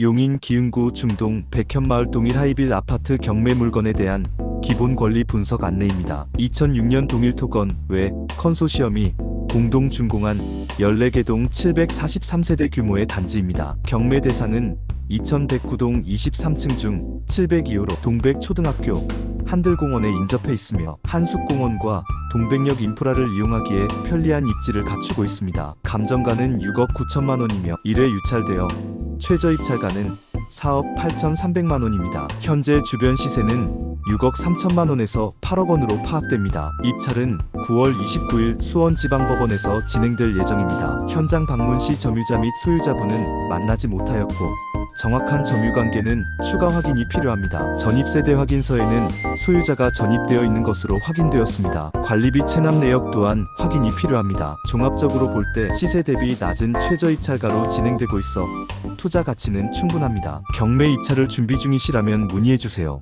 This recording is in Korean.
용인 기흥구 중동 백현마을 동일 하이빌 아파트 경매 물건에 대한 기본 권리 분석 안내입니다. 2006년 동일 토건 외 컨소시엄이 공동 준공한 14개 동 743세대 규모의 단지입니다. 경매 대상은 2109동 23층 중 702호로 동백초등학교 한들공원에 인접해 있으며 한숙공원과 동백역 인프라를 이용하기에 편리한 입지를 갖추고 있습니다. 감정가는 6억 9천만 원이며 1회 유찰되어 최저 입찰가는 4억 8,300만 원입니다. 현재 주변 시세는 6억 3천만 원에서 8억 원으로 파악됩니다. 입찰은 9월 29일 수원지방법원에서 진행될 예정입니다. 현장 방문 시 점유자 및 소유자분은 만나지 못하였고 정확한 점유 관계는 추가 확인이 필요합니다. 전입세대 확인서에는 소유자가 전입되어 있는 것으로 확인되었습니다. 관리비 체납 내역 또한 확인이 필요합니다. 종합적으로 볼 때 시세 대비 낮은 최저 입찰가로 진행되고 있어 투자 가치는 충분합니다. 경매 입찰을 준비 중이시라면 문의해 주세요.